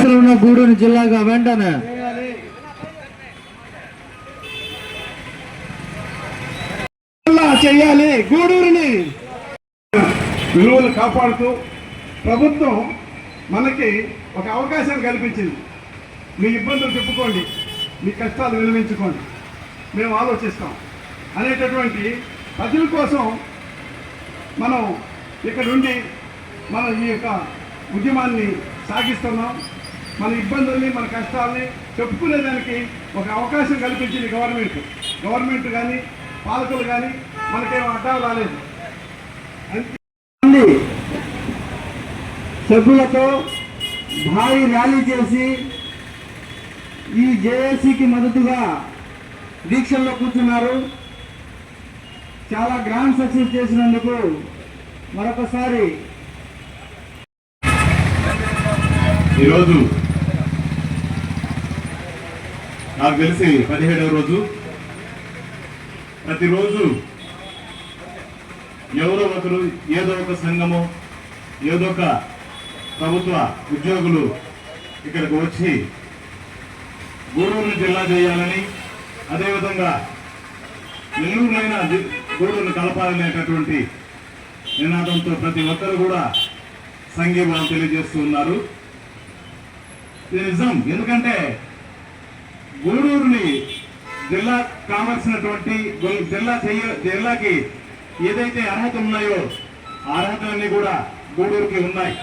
ఉన్న గూడూరు జిల్లాగా వెంటనే చేయాలి. గూడూరుని విలువలు కాపాడుతూ ప్రభుత్వం మనకి ఒక అవకాశాన్ని కల్పించింది. మీ ఇబ్బందులు చెప్పుకోండి. మీ కష్టాలు వినిపించుకోండి మేము ఆలోచిస్తాం. అనేటటువంటి ప్రజల కోసం మనం ఇక్కడ ఉండి మనం ఈ యొక్క ఉద్యమాన్ని సాగిస్తున్నాం. మన ఇబ్బందుల్ని మన కష్టాలని చెప్పుకునేదానికి ఒక అవకాశం కల్పించింది గవర్నమెంట్. గవర్నమెంట్ కానీ పాలకులు కానీ మనకేం అడ్డాలు రాలేదు. అంతే మంది సభ్యులతో భారీ ర్యాలీ చేసి ఈ జేఏసీకి మద్దతుగా దీక్షల్లో కూర్చున్నారు. చాలా గ్రాండ్ సక్సెస్ చేసినందుకు మరొకసారి ఈరోజు నాకు తెలిసి పదిహేడవ రోజు. ప్రతిరోజు ఎవరో ఒకరు ఏదో ఒక సంఘము ఏదో ఒక ప్రభుత్వ ఉద్యోగులు ఇక్కడికి వచ్చి గూడూరును జిల్లా చేయాలని అదేవిధంగా నెల్లూరునైనా గూడూరును కలపాలనేటటువంటి నినాదంతో ప్రతి ఒక్కరు కూడా సంఘీభావం తెలియజేస్తూ ఉన్నారు. ఇది నిజం. ఎందుకంటే గూడూరుని జిల్లా కావాల్సినటువంటి జిల్లా చెయ్య జిల్లాకి ఏదైతే అర్హత ఉన్నాయో ఆ అర్హతలన్నీ కూడా గూడూరుకి ఉన్నాయి.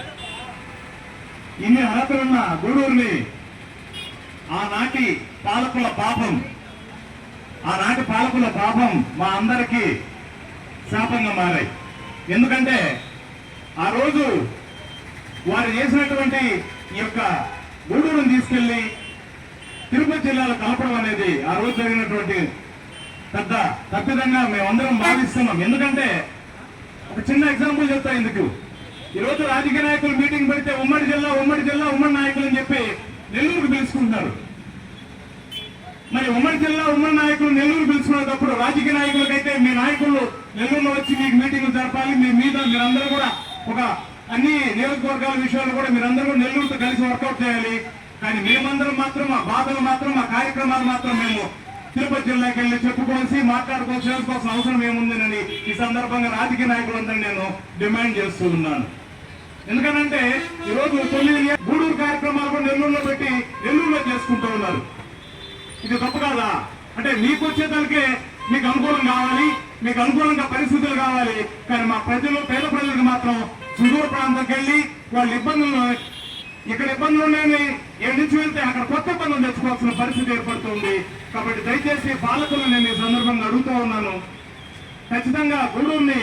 ఇన్ని అర్హతలున్న గూడూరుని ఆనాటి పాలకుల పాపం ఆనాటి పాలకుల పాపం మా అందరికీ శాపంగా మారాయి. ఎందుకంటే ఆ రోజు వారు చేసినటువంటి ఈ యొక్క గూడూరుని తీసుకెళ్ళి తిరుపతి జిల్లాలో కలపడం అనేది ఆ రోజు జరిగినటువంటి పెద్ద తప్పిదంగా మేమందరం భావిస్తున్నాం. ఎందుకంటే ఒక చిన్న ఎగ్జాంపుల్ చెప్తా ఎందుకు ఈ రోజు రాజకీయ నాయకులు మీటింగ్ పెడితే ఉమ్మడి జిల్లా ఉమ్మడి జిల్లా ఉమ్మడి నాయకులు అని చెప్పి నెల్లూరుకు పిలుచుకుంటున్నారు. మరి ఉమ్మడి జిల్లా ఉమ్మడి నాయకులు నెల్లూరు పిలుచుకునేటప్పుడు రాజకీయ నాయకులకైతే మీ నాయకులు నెల్లూరులో వచ్చి మీకు మీటింగ్లు జరపాలి. మీ మీద మీరందరూ కూడా ఒక అన్ని నియోజకవర్గాల విషయాలు కూడా మీరందరూ నెల్లూరుతో కలిసి వర్కౌట్ చేయాలి. కానీ మేమందరం మాత్రం ఆ బాధలు మాత్రం ఆ కార్యక్రమాలు మాత్రం మేము తిరుపతి జిల్లాకి వెళ్ళి చెప్పుకోవాల్సి మాట్లాడుకోవాల్సి చేసుకోవాల్సిన అవసరం ఏముందినని ఈ సందర్భంగా రాజకీయ నాయకులందరినీ నేను డిమాండ్ చేస్తూ ఉన్నాను. ఎందుకనంటే ఈరోజు రోజు తొమ్మిది గూడూరు కార్యక్రమాలు కూడా నెల్లూరులో పెట్టి నెల్లూరులో చేసుకుంటూ ఉన్నారు. ఇది తప్పు కాదా? అంటే మీకు వచ్చేదానికే మీకు అనుకూలం కావాలి మీకు అనుకూలంగా పరిస్థితులు కావాలి కానీ మా ప్రజలు పేద ప్రజలకు మాత్రం సుదూర ప్రాంతంకి వెళ్ళి వాళ్ళ ఇబ్బందులు ఇక్కడ ఇబ్బందులు ఉన్నాయని ఏడు నుంచి వెళ్తే అక్కడ కొత్త ఇబ్బందులు తెచ్చుకోవాల్సిన పరిస్థితి ఏర్పడుతుంది. కాబట్టి దయచేసి పాలకులు నేను ఈ సందర్భంగా అడుగుతూ ఉన్నాను. ఖచ్చితంగా గూడూరుని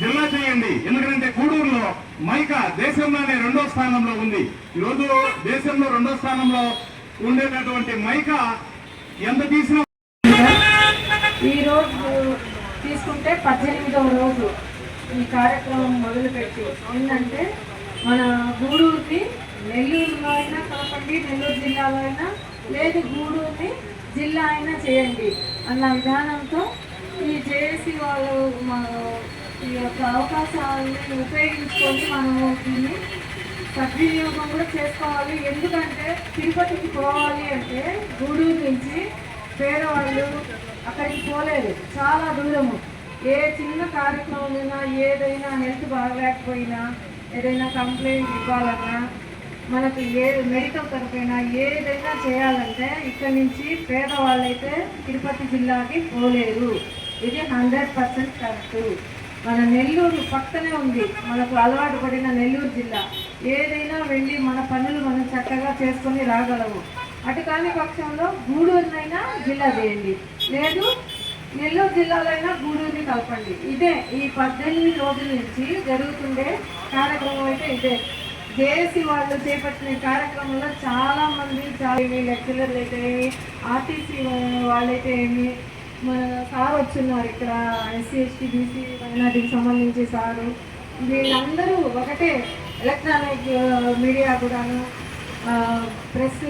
జిల్లా చేయండి. ఎందుకంటే గూడూరులో మైకా దేశంలోనే రెండో స్థానంలో ఉంది. ఈరోజు దేశంలో రెండో స్థానంలో ఉండేటటువంటి మైకా ఎంత తీసినా ఈ రోజు తీసుకుంటే పద్దెనిమిదవ రోజు ఈ కార్యక్రమం మొదలుపెట్టి. ఏంటంటే మన గూడూరుకి నెల్లూరులో అయినా కలపండి నెల్లూరు జిల్లాలో అయినా లేదు గూడూరుని జిల్లా అయినా చేయండి అన్న విధానంతో ఈ జేఏసీ వాళ్ళు ఈ యొక్క అవకాశాలని ఉపయోగించుకొని మనము దీన్ని సద్వినియోగం కూడా చేసుకోవాలి. ఎందుకంటే తిరుపతికి పోవాలి అంటే గూడూరు నుంచి పేదవాళ్ళు అక్కడికి పోలేదు. చాలా దూరము. ఏ చిన్న కార్యక్రమం ఏదైనా హెల్త్ బాగలేకపోయినా ఏదైనా కంప్లైంట్ ఇవ్వాలన్నా మనకు ఏ మెడికల్ తరఫైనా ఏదైనా చేయాలంటే ఇక్కడి నుంచి పేదవాళ్ళైతే తిరుపతి జిల్లాకి పోలేరు. ఇది హండ్రెడ్ పర్సెంట్ కరెక్ట్. మన నెల్లూరు పక్కనే ఉంది. మనకు అలవాటు పడిన నెల్లూరు జిల్లా. ఏదైనా వెళ్ళి మన పనులు మనం చక్కగా చేసుకొని రాగలము. అటు కాని పక్షంలో గూడూరునైనా జిల్లా చేయండి. లేదు నెల్లూరు జిల్లాలో అయినా గూడూరుని కలపండి. ఇదే ఈ పద్దెనిమిది రోజుల నుంచి జరుగుతుండే కార్యక్రమం అయితే ఇదే. జేఏసీ వాళ్ళు చేపట్టిన కార్యక్రమంలో చాలా మంది చాలా లెక్చరర్లు అయితే ఏమి ఆర్టీసీ వాళ్ళైతే ఏమి మన సార్ వచ్చున్నారు ఇక్కడ ఎస్సీ ఎస్టీ బీసీ మైనార్టీకి సంబంధించి సారు. వీళ్ళందరూ ఒకటే ఎలక్ట్రానిక్ మీడియా కూడాను ప్రెస్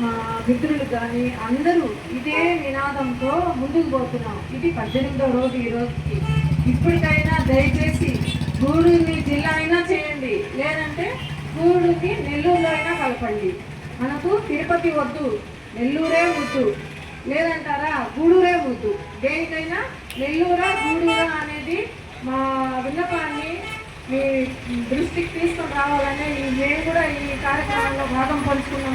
మా మిత్రులు కానీ అందరూ ఇదే నినాదంతో ముందుకు పోతున్నాం. ఇది పద్దెనిమిదో రోజు ఈ రోజుకి. ఇప్పటికైనా దయచేసి గూడూరుని జిల్లా అయినా చేయండి. లేదంటే నెల్లూరులో అయినా కలపండి. మనకు తిరుపతి వద్దు నెల్లూరే వద్దు లేదంటారా గూడూరే వద్దు దేనికైనా నెల్లూరా గూడూరా అనేది మా విన్నపాన్ని మీ దృష్టికి తీసుకొని రావాలనే మేము కూడా ఈ కార్యక్రమంలో భాగం పంచుకున్నాం.